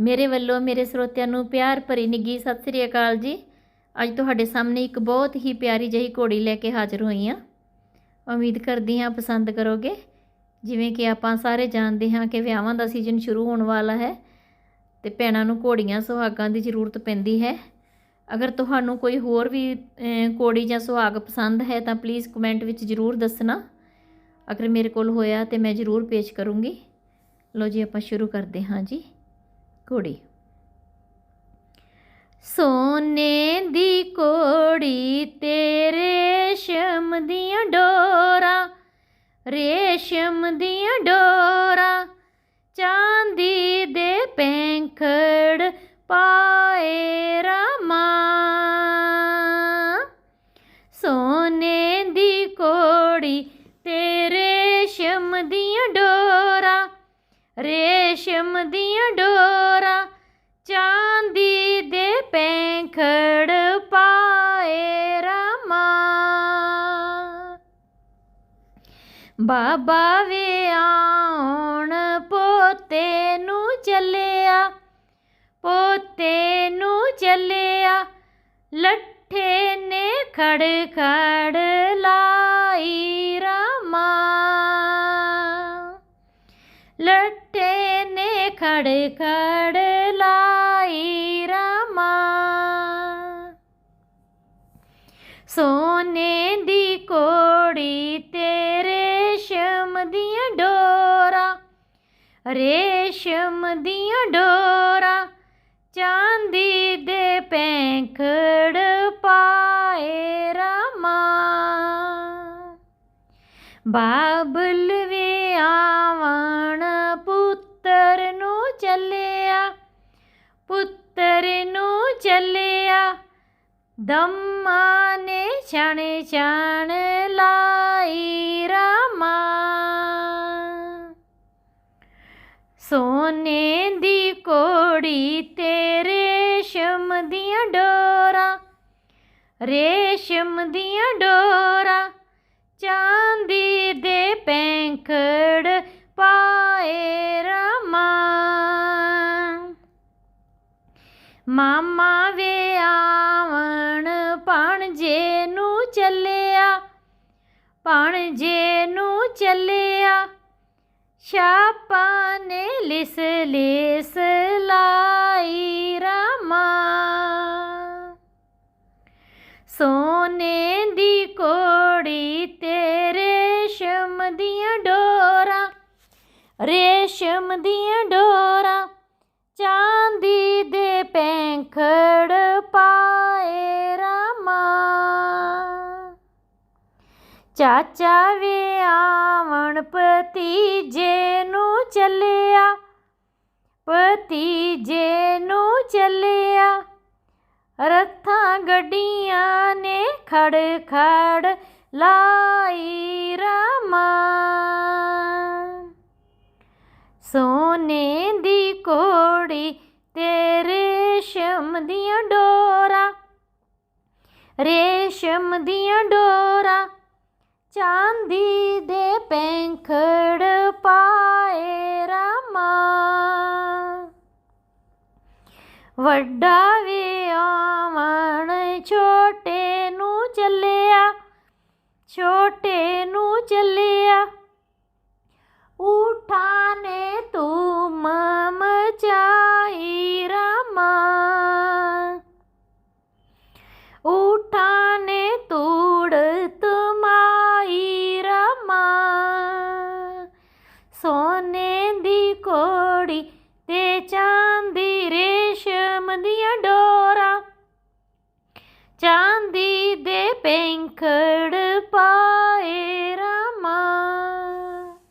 ਮੇਰੇ ਵੱਲੋਂ ਮੇਰੇ ਸਰੋਤਿਆਂ ਨੂੰ ਪਿਆਰ ਭਰੀ ਨਿੱਘੀ ਸਤਿ ਸ੍ਰੀ ਅਕਾਲ ਜੀ। ਅੱਜ ਤੁਹਾਡੇ ਸਾਹਮਣੇ ਇੱਕ ਬਹੁਤ ਹੀ ਪਿਆਰੀ ਜਿਹੀ ਘੋੜੀ ਲੈ ਕੇ ਹਾਜ਼ਰ ਹੋਈ ਹਾਂ। ਉਮੀਦ ਕਰਦੀ ਹਾਂ ਪਸੰਦ ਕਰੋਗੇ। ਜਿਵੇਂ ਕਿ ਆਪਾਂ ਸਾਰੇ ਜਾਣਦੇ ਹਾਂ ਕਿ ਵਿਆਹਾਂ ਦਾ ਸੀਜ਼ਨ ਸ਼ੁਰੂ ਹੋਣ ਵਾਲਾ ਹੈ ਤੇ ਭੈਣਾਂ ਨੂੰ ਘੋੜੀਆਂ ਸੁਹਾਗਾਂ ਦੀ ਜ਼ਰੂਰਤ ਪੈਂਦੀ ਹੈ। ਅਗਰ ਤੁਹਾਨੂੰ ਕੋਈ ਹੋਰ ਵੀ ਅਹ, ਘੋੜੀ ਜਾਂ ਸੁਹਾਗ ਪਸੰਦ ਹੈ ਤਾਂ ਪਲੀਜ਼ ਕਮੈਂਟ ਵਿੱਚ ਜ਼ਰੂਰ ਦੱਸਣਾ। ਅਗਰ ਮੇਰੇ ਕੋਲ ਹੋਇਆ ਤੇ ਮੈਂ ਜ਼ਰੂਰ ਪੇਸ਼ ਕਰੂੰਗੀ। ਲੋ ਜੀ ਆਪਾਂ ਸ਼ੁਰੂ ਕਰਦੇ ਹਾਂ ਜੀ। ਕੁੜੀ ਸੋਨੇ ਦੀ ਕੋੜੀ ਤੇ ਸ਼ਮ ਦੀਆਂ ਡੋਰਾਂ ਰੇਸ਼ਮ ਦੀਆਂ ਡੋਰਾਂ ਰੇਸ਼ਮ ਦੀਆਂ ਡੋਰਾਂ ਚਾਂਦੀ ਦੇ ਪੈਂਖੜ ਪਾਏ ਰਾਮਾ। ਬਾਬਾ ਵੇ ਆਉਣ ਪੋਤੇ ਨੂੰ ਚੱਲਿਆ, ਪੋਤੇ ਨੂੰ ਚੱਲਿਆ, ਲੱਠੇ ਨੇ ਖੜ ਖੜ ਲਾ ਨੇ ਖੜ ਖੜ ਲਾਈ ਰਾਮਾ। ਸੋਨੇ ਦੀ ਕੋੜੀ ਤੇ ਰੇਸ਼ਮ ਦੀਆਂ ਡੋਰਾਂ, ਰੇਸ਼ਮ ਦੀਆਂ ਡੋਰਾਂ, ਚਾਂਦੀ ਦੇ ਪੈਂਖੜ ਪਾਏ ਰਾਮਾ। ਬਾਬਲ ਦੰਮਾ ਨੇ ਛਣ ਛਣ ਲਾਈ ਰਾਮਾ। ਸੋਨੇ ਦੀ ਕੋੜੀ ਤੇ ਰੇਸ਼ਮ ਦੀਆਂ ਡੋਰਾਂ, ਰੇਸ਼ਮ ਦੀਆਂ ਡੋਰਾਂ, ਚਾਂਦੀ ਦੇ ਪੈਂਖੜ ਮਾਮਾ ਵੇ ਆਵਣ ਪਣਜੇ ਨੂੰ ਚੱਲਿਆ ਪਣਜੇ ਨੂੰ ਚੱਲਿਆ। ਛਾਪਾਂ ਨੇ ਲਿਸ ਲਿਸ ਲਾਈ ਰਾਮਾ। ਸੋਨੇ ਦੀ ਕੋੜੀ ਤੇ ਰੇਸ਼ਮ ਦੀਆਂ ਡੋਰਾਂ, ਰੇਸ਼ਮ ਦੀਆਂ ਡੋਰਾਂ, ਚਾਂਦੀ ਦੇ ਪੈਂਖੜ ਪਾਏ ਰਾਮਾ। ਚਾਚਾ ਵੇ ਆਵਣ ਭਤੀਜੇ ਨੂੰ ਚੱਲਿਆ। ਭਤੀਜੇ ਨੂੰ ਚੱਲਿਆ। ਰੱਥਾਂ ਗੱਡੀਆਂ ਨੇ ਖੜ ਖੜ ਲਾਈ ਰਾਮਾ। ਸੋਨੇ ਦੀ ਕੋੜੀ ਤੇ ਰੇਸ਼ਮ ਦੀਆਂ ਡੋਰਾਂ, ਰੇਸ਼ਮ ਦੀਆਂ ਡੋਰਾ, ਚਾਂਦੀ ਦੇ ਪੈਂਖੜ ਪਾਏ ਰਾਮਾ। ਵੱਡਾ ਵੇ ਆਵਣ ਛੋਟੇ ਨੂੰ ਚੱਲਿਆ, ਛੋਟੇ ਨੂੰ ਚੱਲਿਆ ਚਾਂਦੀ